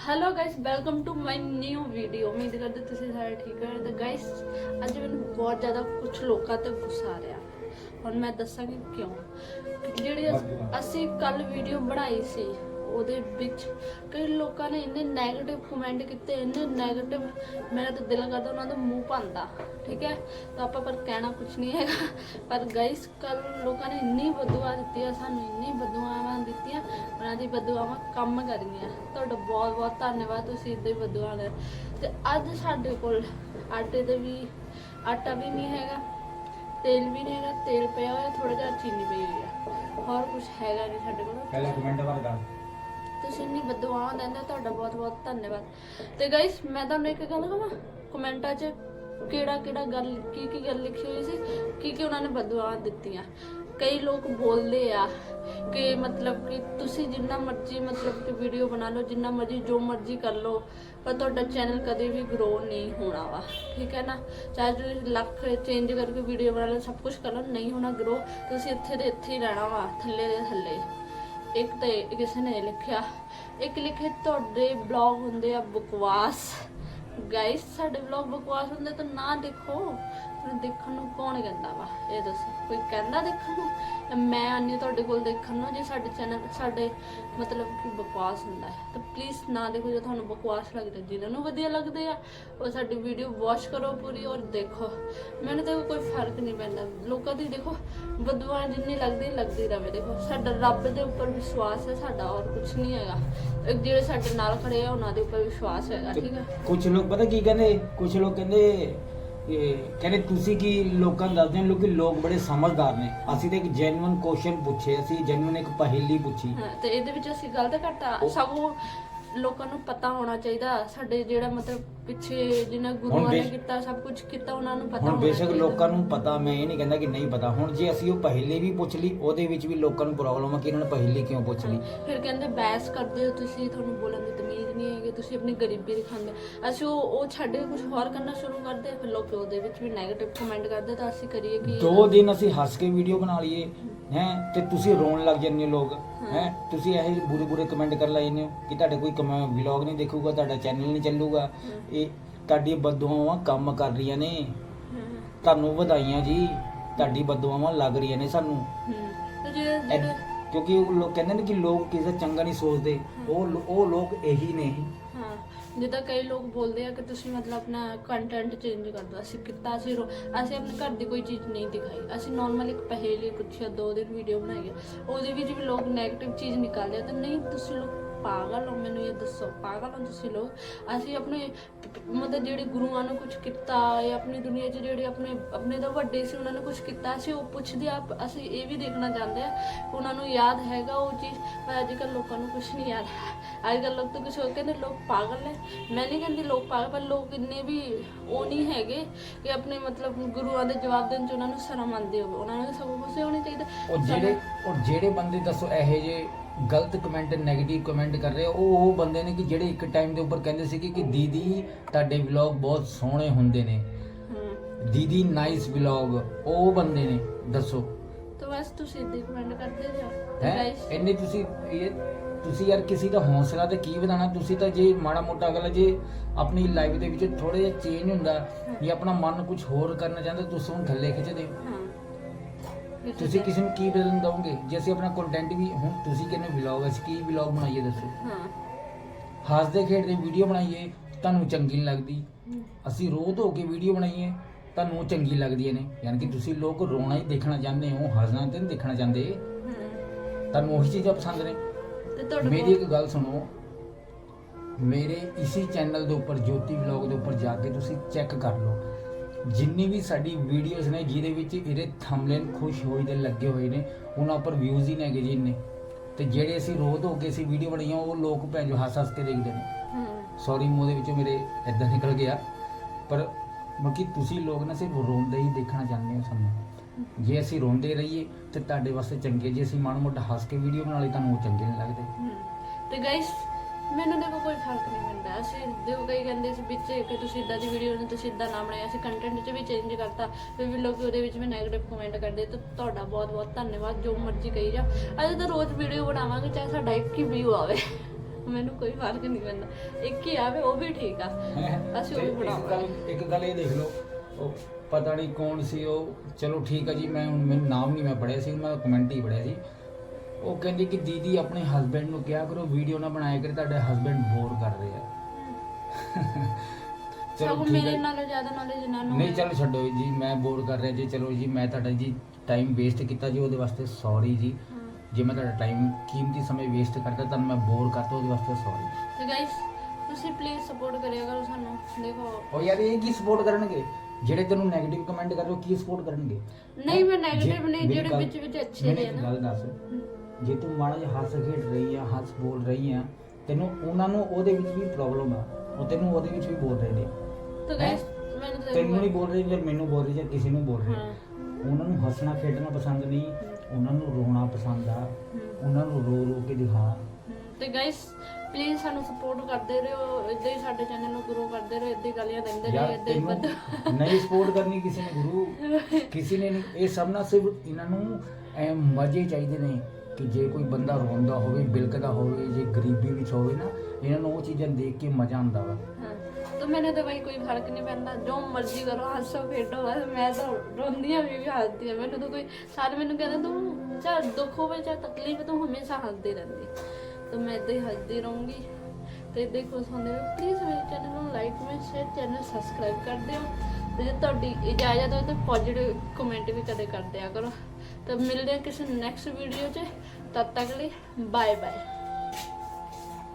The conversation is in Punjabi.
Hello guys welcome to my new video ਉਮੀਦ ਕਰਦੇ ਤੁਸੀਂ ਸਾਰੇ ਠੀਕ ਹੋ ਤੇ ਗਾਇਸ ਅੱਜ ਮੈਨੂੰ ਬਹੁਤ ਜ਼ਿਆਦਾ ਕੁਝ ਲੋਕਾਂ ਤੇ ਗੁੱਸਾ ਆ ਰਿਹਾ ਹੁਣ ਮੈਂ ਦੱਸਾਂਗੀ ਕਿਉਂ ਜਿਹੜੀ ਅਸ- ਅਸੀਂ ਕੱਲ ਵੀਡੀਓ ਬਣਾਈ ਸੀ ਉਹਦੇ ਵਿੱਚ ਕਈ ਲੋਕਾਂ ਨੇ ਇੰਨੇ 네ਗੇਟਿਵ ਕਮੈਂਟ ਕੀਤੇ ਇੰਨੇ 네ਗੇਟਿਵ ਮੇਰਾ ਤਾਂ ਦਿਲ ਕਰਦਾ ਉਹਨਾਂ ਦਾ ਮੂੰਹ ਭੰਦਾ ਠੀਕ ਹੈ? ਤਾਂ ਆਪਾਂ ਪਰ ਕਹਿਣਾ ਕੁਝ ਨਹੀਂ ਹੈਗਾ। ਪਰ ਗਾਇਸ ਕੱਲ ਲੋਕਾਂ ਨੇ ਇੰਨੀ ਬਦਦੁਆ ਦਿੱਤੀ ਆ ਸਾਨੂੰ ਇੰਨੀ ਬਦਦੁਆਵਾਂ ਦਿੱਤੀਆਂ ਉਹਨਾਂ ਦੀ ਬਦਦੁਆਵਾਂ ਕੰਮ ਕਰਨੀਆਂ। ਤੁਹਾਡਾ ਬਹੁਤ ਬਹੁਤ ਧੰਨਵਾਦ ਤੁਸੀਂ ਇਦਾਂ ਹੀ ਬਦਦੁਆ ਲੈ ਤੇ ਅੱਜ ਸਾਡੇ ਕੋਲ ਆਟੇ ਦੇ ਵੀ ਆਟਾ ਵੀ ਨਹੀਂ ਹੈਗਾ ਤੇਲ ਵੀ ਨਹੀਂ ਹੈਗਾ ਤੇਲ ਪਿਆ ਹੋਇਆ ਥੋੜਾ ਜਿਹਾ ਚੀਨੀ ਪਈ ਹੋਈ ਆ। ਹੋਰ ਕੁਝ ਹੈਗਾ ਨਹੀਂ ਸਾਡੇ ਕੋਲ। ਪਹਿਲੇ ਕਮੈਂਟ ਬਾਰੇ ਦੱਸ। ਤੁਸੀਂ ਇੰਨੀ ਬਦਦੁਆਵਾਂ ਦਿੰਦੇ ਹੋ, ਤੁਹਾਡਾ ਬਹੁਤ ਬਹੁਤ ਧੰਨਵਾਦ। ਤੇ ਗਾਇਸ ਮੈਂ ਤੁਹਾਨੂੰ ਇੱਕ ਗੱਲ ਕਹਾਂ? ਕਮੈਂਟਾਂ 'ਚ ਕਿਹੜਾ ਕਿਹੜਾ ਗੱਲ, ਕੀ ਕੀ ਗੱਲ ਲਿਖੀ ਹੋਈ ਸੀ, ਕੀ ਕੀ ਉਹਨਾਂ ਨੇ ਬਦਦੁਆਵਾਂ ਦਿੱਤੀਆਂ। ਕਈ ਲੋਕ ਬੋਲਦੇ ਆ ਕਿ ਮਤਲਬ ਕਿ ਤੁਸੀਂ ਜਿੰਨਾ ਮਰਜ਼ੀ ਮਤਲਬ ਕਿ ਵੀਡੀਓ ਬਣਾ ਲਓ, ਜਿੰਨਾ ਮਰਜ਼ੀ, ਜੋ ਮਰਜ਼ੀ ਕਰ ਲਓ, ਪਰ ਤੁਹਾਡਾ ਚੈਨਲ ਕਦੇ ਵੀ ਗਰੋ ਨਹੀਂ ਹੋਣਾ ਵਾ। ਠੀਕ ਹੈ ਨਾ? ਚਾਹੇ ਤੁਸੀਂ ਲੱਖ ਚੇਂਜ ਕਰਕੇ ਵੀਡੀਓ ਬਣਾ ਲਓ, ਸਭ ਕੁਝ ਕਰ ਲਓ, ਨਹੀਂ ਹੋਣਾ ਗਰੋ ਤੁਸੀਂ ਇੱਥੇ ਦੇ ਇੱਥੇ ਹੀ ਰਹਿਣਾ ਵਾ, ਥੱਲੇ ਦੇ ਥੱਲੇ। ਇੱਕ ਤੇ ਕਿਸੇ ਨੇ ਲਿਖਿਆ, ਇੱਕ ਲਿਖੇ ਤੁਹਾਡੇ ਬਲੌਗ ਹੁੰਦੇ ਆ ਬਕਵਾਸ। ਗਾਇਸ ਸਾਡੇ ਬਲੌਗ ਬਕਵਾਸ ਹੁੰਦੇ ਤਾਂ ਨਾ ਦੇਖੋ। ਫਿਰ ਦੇਖਣ ਨੂੰ ਕੌਣ ਕਹਿੰਦਾ ਵਾ? ਇਹ ਦੱਸੋ, ਕੋਈ ਕਹਿੰਦਾ ਦੇਖਣ ਨੂੰ? ਮੈਂ ਆਨੀ ਤੁਹਾਡੇ ਕੋਲ ਦੇਖਣ ਨੂੰ, ਜੇ ਸਾਡੇ ਚੈਨਲ, ਸਾਡੇ ਮਤਲਬ ਕਿ ਬਕਵਾਸ ਹੁੰਦਾ ਹੈ, ਤਾਂ ਪਲੀਜ਼ ਨਾ ਦੇਖੋ ਜੇ ਤੁਹਾਨੂੰ ਬਕਵਾਸ ਲੱਗਦਾ ਜਿਨ੍ਹਾਂ ਨੂੰ ਵਧੀਆ ਲੱਗਦੇ ਆ, ਉਹ ਸਾਡੀ ਵੀਡੀਓ ਵਾਚ ਕਰੋ ਪੂਰੀ ਔਰ ਦੇਖੋ। ਮੈਨੂੰ ਤਾਂ ਕੋਈ ਫ਼ਰਕ ਨਹੀਂ ਪੈਂਦਾ। ਲੋਕਾਂ ਦੀ ਦੇਖੋ ਬਦਵਾ ਜਿੰਨੀ ਲੱਗਦੀ ਲੱਗਦੀ ਰਵੇ। ਦੇਖੋ, ਸਾਡਾ ਰੱਬ ਦੇ ਉੱਪਰ ਵਿਸ਼ਵਾਸ ਹੈ, ਸਾਡਾ ਔਰ ਕੁਝ ਨਹੀਂ ਹੈਗਾ। ਜਿਹੜੇ ਸਾਡੇ ਨਾਲ ਖੜੇ ਆ, ਉਹਨਾਂ ਦੇ ਉੱਪਰ ਵਿਸ਼ਵਾਸ ਹੈਗਾ, ਠੀਕ ਹੈ ਕੁਝ ਲੋਕ, ਪਤਾ ਕੀ ਕਹਿੰਦੇ? ਕੁਝ ਲੋਕ ਕਹਿੰਦੇ ਇਹ ਕਹਿੰਦੇ ਤੁਸੀਂ ਕੀ ਲੋਕਾਂ ਨੂੰ ਦੱਸਦੇ ਹੋ? ਲੋਕੀ ਲੋਕ ਬੜੇ ਸਮਝਦਾਰ ਨੇ। ਅਸੀਂ ਤਾਂ ਇੱਕ ਜੈਨੂਇਨ ਕੁਐਸਚਨ ਪੁੱਛੇ ਅਸੀਂ ਜੈਨੂਇਨ ਇੱਕ ਪहेਲੀ ਪੁੱਛੀ। ਹਾਂ, ਤੇ ਇਹਦੇ ਵਿੱਚ ਅਸੀਂ ਗਲਤ ਕਰਤਾ ਸਗੋਂ ਲੋਕਾਂ ਨੂੰ ਪਤਾ ਹੋਣਾ ਚਾਹੀਦਾ ਸਾਡੇ ਜਿਹੜਾ ਮਤਲਬ ਪਿੱਛੇ ਜਿਨ੍ਹਾਂ ਗੁਰੂਆਂ ਨੇ ਕੀਤਾ ਸਭ ਕੁਝ ਕੀਤਾ ਉਹਨਾਂ ਨੂੰ ਪਤਾ ਹੁਣ ਹੋਣਾ ਬੇਸ਼ੱਕ ਲੋਕਾਂ ਨੂੰ ਪਤਾ ਮੈਂ ਇਹ ਨਹੀਂ ਕਹਿੰਦਾ ਕਿ ਨਹੀਂ ਪਤਾ। ਹੁਣ ਜੇ ਅਸੀਂ ਉਹ ਪਹਿਲੇ ਵੀ ਪੁੱਛ ਲਈ ਉਹਦੇ ਵਿੱਚ ਵੀ ਲੋਕਾਂ ਨੂੰ ਪ੍ਰੋਬਲਮ ਆ ਕਿ ਇਹਨਾਂ ਨੇ ਪਹਿਲੇ ਕਿਉਂ ਪੁੱਛ ਲਈ। ਫਿਰ ਕਹਿੰਦੇ ਬੈਸ ਕਰਦੇ ਹੋ ਤੁਸੀਂ ਤੁਹਾਨੂੰ ਬੋਲਣ ਦੀ ਤਮੀਜ਼ ਨਹੀਂ ਹੈਗੀ ਤੁਸੀਂ ਆਪਣੀ ਗਰੀਬੀ ਦਿਖਾਉਂਦੇ ਅਸੀਂ ਉਹ ਉਹ ਛੱਡ ਕੇ ਕੁਝ ਹੋਰ ਕਰਨਾ ਸ਼ੁਰੂ ਕਰਦੇ ਫਿਰ ਲੋਕ ਉਹਦੇ ਵਿੱਚ ਵੀ ਨੈਗੇਟਿਵ ਕਮੈਂਟ ਕਰਦੇ ਤਾਂ ਅਸੀਂ ਕਰੀਏ ਕਿ ਦੋ ਦਿਨ ਅਸੀਂ ਹੱਸ ਕੇ ਵੀਡੀਓ ਬਣਾ ਲਈਏ ਹੈ? ਤੇ ਤੁਸੀਂ ਰੋਣ ਲੱਗ ਜਾਂਦੇ ਹੋ ਲੋਕ ਹੈ। ਤੁਸੀਂ ਇਹ ਬੁਰੇ ਬੁਰੇ ਕਮੈਂਟ ਕਰ ਲੈਂਦੇ ਹੋ ਕਿ ਤੁਹਾਡੇ ਕੋਈ ਵਲੌਗ ਨਹੀਂ ਦੇਖੂਗਾ ਤੁਹਾਡਾ ਚੈਨਲ ਨਹੀਂ ਚੱਲੂਗਾ। ਤੁਹਾਡੀ ਬਦਦੁਆਵਾਂ ਕੰਮ ਕਰ ਰਹੀਆਂ ਨੇ। ਤੁਹਾਨੂੰ ਵਧਾਈਆਂ ਜੀ ਤੁਹਾਡੀ ਬਦਦੁਆਵਾਂ ਲੱਗ ਰਹੀਆਂ ਨੇ ਸਾਨੂੰ। ਹਮ, ਤੇ ਜੇ ਐ- ਜਿਹੜੇ ਕਿਉਂਕਿ ਉਹ ਲੋਕ ਕਹਿੰਦੇ ਨੇ ਕਿ ਲੋਕ ਕਿਸੇ ਦਾ ਚੰਗਾ ਨਹੀਂ ਸੋਚਦੇ। ਉਹ ਲੋ- ਉਹ ਲੋਕ ਇਹੀ ਨੇ। ਹਾਂ। ਜਿੱਦਾਂ ਕਈ ਲੋਕ ਬੋਲਦੇ ਆ ਕਿ ਤੁਸੀਂ ਮਤਲਬ ਆਪਣਾ ਕੰਟੈਂਟ ਚੇਂਜ ਕਰ ਦਿਓ ਅਸੀਂ ਕੀਤਾ ਅਸੀਂ ਰੋ- ਅਸੀਂ ਆਪਣੇ ਘਰ ਦੀ ਕੋਈ ਚੀਜ਼ ਨਹੀਂ ਦਿਖਾਈ। ਅਸੀਂ ਨਾਰਮਲ ਇੱਕ ਪਹੇਲੀ ਪੁੱਛਿਆ ਦੋ ਦਿਨ ਵੀਡੀਓ ਬਣਾਈ ਹੈ ਉਹਦੇ ਵਿੱਚ ਵੀ ਲੋਕ 네ਗੇਟਿਵ ਚੀਜ਼ ਨਿਕਾਲਦੇ ਆ। ਤਾਂ ਨਹੀਂ ਤੁਸੀਂ ਲੋਕ ਪਾਗਲ ਹੋ, ਮੈਨੂੰ ਇਹ ਦੱਸੋ, ਪਾਗਲ ਹੋ ਤੁਸੀਂ ਲੋਕ? ਅਸੀਂ ਆਪਣੇ ਮਤਲਬ ਜਿਹੜੇ ਗੁਰੂਆਂ ਨੇ ਕੁਝ ਕੀਤਾ ਜਾਂ ਆਪਣੀ ਦੁਨੀਆ 'ਚ ਜਿਹੜੇ ਆਪਣੇ ਆਪਣੇ ਤੋਂ ਵੱਡੇ ਸੀ, ਉਹਨਾਂ ਨੇ ਕੁਝ ਕੀਤਾ ਸੀ ਉਹ ਪੁੱਛਦੇ ਆ, ਅਸੀਂ ਇਹ ਵੀ ਦੇਖਣਾ ਚਾਹੁੰਦੇ ਆ ਉਹਨਾਂ ਨੂੰ ਯਾਦ ਹੈਗਾ ਉਹ ਚੀਜ਼, ਪਰ ਅੱਜ ਕੱਲ੍ਹ ਲੋਕਾਂ ਨੂੰ ਕੁਝ ਨਹੀਂ ਯਾਦ ਅੱਜ ਕੱਲ੍ਹ ਲੋਕ ਤਾਂ ਕੁਝ ਹੋਰ ਕਹਿੰਦੇ, ਲੋਕ ਪਾਗਲ ਨੇ। ਮੈਂ ਨਹੀਂ ਕਹਿੰਦੀ ਲੋਕ ਪਾਗਲ, ਪਰ ਲੋਕ ਇੰਨੇ ਵੀ ਉਹ ਨਹੀਂ ਹੈਗੇ ਕਿ ਆਪਣੇ ਮਤਲਬ ਗੁਰੂਆਂ ਦੇ ਜਵਾਬ ਦੇਣ 'ਚ ਉਹਨਾਂ ਨੂੰ ਸ਼ਰਮ ਆਉਂਦੀ ਹੋਵੇ। ਉਹਨਾਂ ਨੂੰ ਸਭ ਗੁੱਸੇ ਹੋਣਾ ਚਾਹੀਦਾ। ਉਹ ਜਿਹੜੇ ਉਹ ਜਿਹੜੇ ਬੰਦੇ ਦੱਸੋ, ਇਹੋ ਜਿਹੇ ਗਲਤ ਕਮੈਂਟ 네ਗੇਟਿਵ ਕਮੈਂਟ ਕਰ ਰਹੇ ਉਹ ਉਹ ਬੰਦੇ ਨੇ ਕਿ ਜਿਹੜੇ ਇੱਕ ਟਾਈਮ ਦੇ ਉੱਪਰ ਕਹਿੰਦੇ ਸੀ ਕਿ ਦੀਦੀ ਤੁਹਾਡੇ ਵਲੌਗ ਬਹੁਤ ਸੋਹਣੇ ਹੁੰਦੇ ਨੇ। ਦੀਦੀ ਨਾਈਸ ਵਲੌਗ ਉਹ ਬੰਦੇ ਨੇ ਦੱਸੋ। ਤਾਂ ਬਸ ਤੁਸੀਂ ਇੱਦਾਂ ਕਮੈਂਟ ਕਰਦੇ ਜਾਓ ਹੈ? ਗਾਇਸ ਇੰਨੇ ਤੁਸੀਂ ਇਹ ਤੁਸੀਂ ਯਾਰ ਕਿਸੇ ਦਾ ਹੌਸਲਾ ਤੇ ਕੀ ਵਧਾਣਾ ਤੁਸੀਂ ਤਾਂ ਜੇ ਮਾੜਾ ਮੋਟਾ ਅਗਲਾ ਜੇ ਆਪਣੀ ਲਾਈਫ ਦੇ ਵਿੱਚ ਥੋੜਾ ਜਿਹਾ ਚੇਂਜ ਹੁੰਦਾ ਜਾਂ ਆਪਣਾ ਮਨ ਕੁਝ ਹੋਰ ਕਰਨਾ ਚਾਹੁੰਦਾ ਤੁਸੀਂ ਉਹਨੂੰ ਥੱਲੇ ਖਿੱਚਦੇ ਹੋ। ਤੁਸੀਂ ਕਿਸੇ ਨੂੰ ਕੀ ਬਦਲਣ ਦਵੋਗੇ? ਜੇ ਅਸੀਂ ਆਪਣਾ ਕੰਟੈਂਟ ਵੀ ਹੁਣ ਤੁਸੀਂ ਕਹਿੰਦੇ ਵਲੌਗ ਅਸੀਂ ਕੀ ਵਲੌਗ ਬਣਾਈਏ ਦੱਸੋ? ਹਾਂ। ਹੱਸਦੇ ਖੇਡਦੇ ਵੀਡੀਓ ਬਣਾਈਏ ਤੁਹਾਨੂੰ ਚੰਗੀ ਨਹੀਂ ਲੱਗਦੀ। ਅਸੀਂ ਰੋਹ ਧੋ ਕੇ ਵੀਡੀਓ ਬਣਾਈਏ ਤੁਹਾਨੂੰ ਚੰਗੀ ਲੱਗਦੀਆਂ ਨੇ। ਯਾਨੀ ਕਿ ਤੁਸੀਂ ਲੋਕ ਰੋਣਾ ਹੀ ਦੇਖਣਾ ਚਾਹੁੰਦੇ ਹੋ ਹੱਸਣਾ ਤੇ ਨਹੀਂ ਦੇਖਣਾ ਚਾਹੁੰਦੇ। ਤੁਹਾਨੂੰ ਉਹੀ ਚੀਜ਼ਾਂ ਪਸੰਦ ਨੇ। ਤੇ ਤੁਹਾਡੇ ਮੇਰੀ ਇੱਕ ਗੱਲ ਸੁਣੋ। ਮੇਰੇ ਇਸੇ ਚੈਨਲ ਦੇ ਉੱਪਰ ਜੋਤੀ ਵਲੌਗ ਦੇ ਉੱਪਰ ਜਾ ਕੇ ਤੁਸੀਂ ਚੈੱਕ ਕਰ ਲਓ। ਜਿੰਨੀ ਵੀ ਸਾਡੀ ਵੀਡੀਓਜ਼ ਨੇ ਜਿਹਦੇ ਵਿੱਚ ਇਹਦੇ ਥੰਬਨੇਲ ਖੁਸ਼ ਹੋਏ ਦੇ ਲੱਗੇ ਹੋਏ ਨੇ ਉਹਨਾਂ ਉੱਪਰ ਵਿਊਜ਼ ਹੀ ਨਹੀਂ ਹੈਗੇ ਜੀ ਇੰਨੇ। ਤੇ ਜਿਹੜੇ ਅਸੀਂ ਰੋਜ਼ ਹੋ ਕੇ ਅਸੀਂ ਵੀਡੀਓ ਬਣਾਈਆਂ ਉਹ ਲੋਕ ਭੈਣ ਜੋ ਹੱਸ ਹੱਸ ਕੇ ਦੇਖਦੇ ਨੇ। ਸੌਰੀ ਮੂੰਹ ਦੇ ਵਿੱਚੋਂ ਮੇਰੇ ਇਦਾਂ ਨਿਕਲ ਗਿਆ। ਪਰ ਬਾਕੀ ਤੁਸੀਂ ਲੋਕ ਨਾ ਸਿਰਫ ਰੋਂਦੇ ਹੀ ਦੇਖਣਾ ਚਾਹੁੰਦੇ ਹੋ ਸਾਨੂੰ। ਜੇ ਅਸੀਂ ਰੋਂਦੇ ਰਹੀਏ ਤੇ ਤੁਹਾਡੇ ਵਾਸਤੇ ਚੰਗੇ। ਜੇ ਅਸੀਂ ਮਾੜਾ ਮੋਟਾ ਹੱਸ ਕੇ ਵੀਡੀਓ ਬਣਾ ਲਈ ਤੁਹਾਨੂੰ ਉਹ ਚੰਗੇ ਨਹੀਂ ਲੱਗਦੇ। ਤੇ ਗਾਇਸ ਮੈਨੂੰ ਦੇਖੋ ਕੋਈ ਫ਼ਰਕ ਨਹੀਂ ਪੈਂਦਾ। ਅਸੀਂ ਦੇਖੋ ਕਈ ਕਹਿੰਦੇ ਸੀ ਵਿੱਚ ਕਿ ਤੁਸੀਂ ਇਦਾਂ ਦੀ ਵੀਡੀਓ ਨੂੰ ਤੁਸੀਂ ਇਦਾਂ ਨਾ ਬਣਾਇਆ ਅਸੀਂ ਕੰਟੈਂਟ 'ਚ ਵੀ ਚੇਂਜ ਕਰਤਾ। ਫਿਰ ਵੀ ਲੋਕ ਉਹਦੇ ਵਿੱਚ ਵੀ 네ਗੇਟਿਵ ਕਮੈਂਟ ਕਰਦੇ। ਤਾਂ ਤੁਹਾਡਾ ਬਹੁਤ ਬਹੁਤ ਧੰਨਵਾਦ ਜੋ ਮਰਜ਼ੀ ਕਹੀ ਜਾ ਅਸੀਂ ਤਾਂ ਰੋਜ਼ ਵੀਡੀਓ ਬਣਾਵਾਂਗੇ ਚਾਹੇ ਸਾਡਾ ਇੱਕ ਹੀ ਵਿਊ ਆਵੇ। ਮੈਨੂੰ ਕੋਈ ਫ਼ਰਕ ਨਹੀਂ ਪੈਂਦਾ। ਇੱਕ ਹੀ ਆਵੇ ਉਹ ਵੀ ਠੀਕ ਆ। ਅਸੀਂ ਉਹ ਵੀ ਬਣਾਵਾਂਗੇ। ਇੱਕ ਗੱਲ ਇਹ ਦੇਖ ਲਓ ਉਹ ਪਤਾ ਨਹੀਂ ਕੌਣ ਸੀ ਉਹ। ਚਲੋ ਠੀਕ ਹੈ ਜੀ ਮੈਂ ਹੁਣ ਮੈਨੂੰ ਨਾਮ ਨਹੀਂ ਮੈਂ ਪੜਿਆ ਸੀ ਮੈਂ ਕਮੈਂਟ ਹੀ ਪੜਿਆ ਸੀ। ਉਹ ਕਹਿੰਦੀ ਕਿ ਦੀਦੀ ਆਪਣੇ ਹਸਬੰਡ ਨੂੰ ਕਿਹਾ ਕਰੋ ਵੀਡੀਓ ਨਾ ਬਣਾਇਆ ਕਰੇ ਤੁਹਾਡੇ ਹਸਬੰਡ ਬੋਰ ਕਰ ਰਹੇ ਆ। ਸਭ ਠੀਕ ਮੇਰੇ ਹੈ। ਨਾਲੋਂ ਜ਼ਿਆਦਾ ਨੌਲੇਜ ਇਹਨਾਂ ਨੂੰ ਨਹੀਂ ਹੈ। ਚਲੋ ਛੱਡੋ ਜੀ ਮੈਂ ਬੋਰ ਕਰ ਰਿਹਾ ਜੀ ਚਲੋ ਜੀ ਮੈਂ ਤੁਹਾਡਾ ਜੀ ਟਾਈਮ ਵੇਸਟ ਕੀਤਾ ਜੀ ਉਹਦੇ ਵਾਸਤੇ ਸੌਰੀ ਜੀ। ਹਾਂ। ਜੇ ਮੈਂ ਤੁਹਾਡਾ ਟਾਈਮ ਕੀਮਤੀ ਸਮੇਂ ਵੇਸਟ ਕਰਤਾ ਤੁਹਾਨੂੰ ਮੈਂ ਬੋਰ ਕਰਤਾ ਉਹਦੇ ਵਾਸਤੇ ਸੌਰੀ ਤੇ ਗਾਇਸ ਤੁਸੀਂ ਪਲੀਜ਼ ਸਪੋਰਟ ਕਰਿਆ ਕਰੋ ਸਾਨੂੰ ਦੇਖੋ। ਉਹ ਯਾਰ ਇਹ ਕੀ ਸਪੋਰਟ ਕਰਨਗੇ? ਜਿਹੜੇ ਤੈਨੂੰ 네ਗੇਟਿਵ ਕਮੈਂਟ ਕਰ ਰਹੇ ਹੋ ਕੀ ਸਪੋਰਟ ਕਰਨਗੇ? ਨਹੀਂ ਮੈਂ ਗੇਟਿਵ ਨਹੀਂ ਜਿਹੜੇ ਵਿੱਚ ਵਿੱਚ ਅੱਛੇ ਨੇ ਇੱਕ ਨਾ। ਗੱਲ ਦੱਸ। ਜੇ ਤੂੰ ਮਾੜਾ ਜਿਹਾ ਹੱਸ ਖੇਡ ਰਹੀ ਆ ਹੱਸ ਬੋਲ ਰਹੀ ਆ ਤੈਨੂੰ ਉਹਨਾਂ ਨੂੰ ਉਹਦੇ ਵਿੱਚ ਵੀ ਪ੍ਰੋਬਲਮ ਆ। ਉਹ ਤੈਨੂੰ ਉਹਦੇ ਵਿੱਚ ਵੀ ਬੋਲ ਰਹੇ ਨੇ। ਤਾਂ ਗਾਇਸ ਮੈਨੂੰ ਤਾਂ ਤੈਨੂੰ ਨਹੀਂ ਬੋਲ ਰਹੇ ਜਾਂ ਮੈਨੂੰ ਬੋਲ ਰਹੇ ਜਾਂ ਕਿਸੇ ਨੂੰ ਬੋਲ ਰਹੇ। ਉਹਨਾਂ ਨੂੰ ਹੱਸਣਾ ਖੇਡਣਾ ਪਸੰਦ ਨਹੀਂ ਉਹਨਾਂ ਨੂੰ ਰੋਣਾ ਪਸੰਦ ਆ। ਉਹਨਾਂ ਨੂੰ ਰੋ ਰੋ ਕੇ ਦਿਖਾ। ਤੇ ਗਾਇਸ ਪਲੀਜ਼ ਸਾਨੂੰ ਸਪੋਰਟ ਕਰਦੇ ਰਹੋ ਇਦਾਂ ਹੀ ਸਾਡੇ ਚੈਨਲ ਨੂੰ ਗਰੋ ਕਰਦੇ ਰਹੋ ਇਦਾਂ ਹੀ ਗਾਲੀਆਂ ਦਿੰਦੇ ਰਹੋ ਇਦਾਂ ਹੀ ਤੈਨੂੰ ਨਹੀਂ ਸਪੋਰਟ ਕਰਨੀ ਕਿਸੇ ਨੇ ਗੁਰੂ। ਕਿਸੇ ਨੇ ਨਹੀਂ ਇਹ ਸਭ ਨਾ ਸਿਰਫ ਇਹਨਾਂ ਨੂੰ ਮਜ਼ੇ ਚਾਹੀਦੇ ਨੇ। ਕਿ ਜੇ ਕੋਈ ਬੰਦਾ ਰੋਂਦਾ ਹੋਵੇ, ਬਿਲਕਦਾ ਹੋਵੇ, ਜੇ ਗਰੀਬੀ ਵਿੱਚ ਹੋਵੇ ਨਾ, ਇਹਨਾਂ ਨੂੰ ਉਹ ਚੀਜ਼ਾਂ ਦੇਖ ਕੇ ਮਜ਼ਾ ਆਉਂਦਾ ਵਾ। ਹਾਂ, ਤਾਂ ਮੈਨੂੰ ਤਾਂ ਬਈ ਕੋਈ ਫ਼ਰਕ ਨਹੀਂ ਪੈਂਦਾ, ਜੋ ਮਰਜ਼ੀ ਕਰੋ ਹੱਸੋ ਖੇਡੋ, ਬਸ ਮੈਂ ਤਾਂ ਰੋਂਦੀ ਆ ਵੀ ਵੀ ਹੱਸਦੀ ਆ ਮੈਨੂੰ ਤਾਂ ਕੋਈ ਸਾਰੇ ਮੈਨੂੰ ਕਹਿੰਦੇ, ਤੂੰ ਚਾਹੇ ਦੁੱਖ ਹੋਵੇ ਚਾਹੇ ਤਕਲੀਫ ਤੂੰ ਹਮੇਸ਼ਾ ਹੱਸਦੀ ਰਹਿੰਦੀ ਤਾਂ ਮੈਂ ਇਦਾਂ ਹੀ ਹੱਸਦੀ ਰਹੂੰਗੀ। ਤੇ ਇਦਾਂ ਹੀ ਖੁਸ਼ ਹੁੰਦੇ ਰਹੋ ਪਲੀਜ਼ ਮੇਰੇ ਚੈਨਲ ਨੂੰ ਲਾਈਕ ਮੈਂ ਸ਼ੇਅਰ ਚੈਨਲ ਸਬਸਕ੍ਰਾਈਬ ਕਰ ਦਿਓ। ਤੇ ਜੇ ਤੁਹਾਡੀ ਇਜਾਜ਼ਤ ਹੋਵੇ ਤਾਂ ਪੋਜ਼ਿਟਿਵ ਕਮੈਂਟ ਵੀ ਕਦੇ ਕਰ ਦਿਆ ਕਰੋ। ਤਾਂ ਮਿਲਦੇ ਹਾਂ ਕਿਸੇ ਨੈਕਸਟ ਵੀਡੀਓ 'ਚ। ਤਦ ਤੱਕ ਲਈ ਬਾਏ ਬਾਏ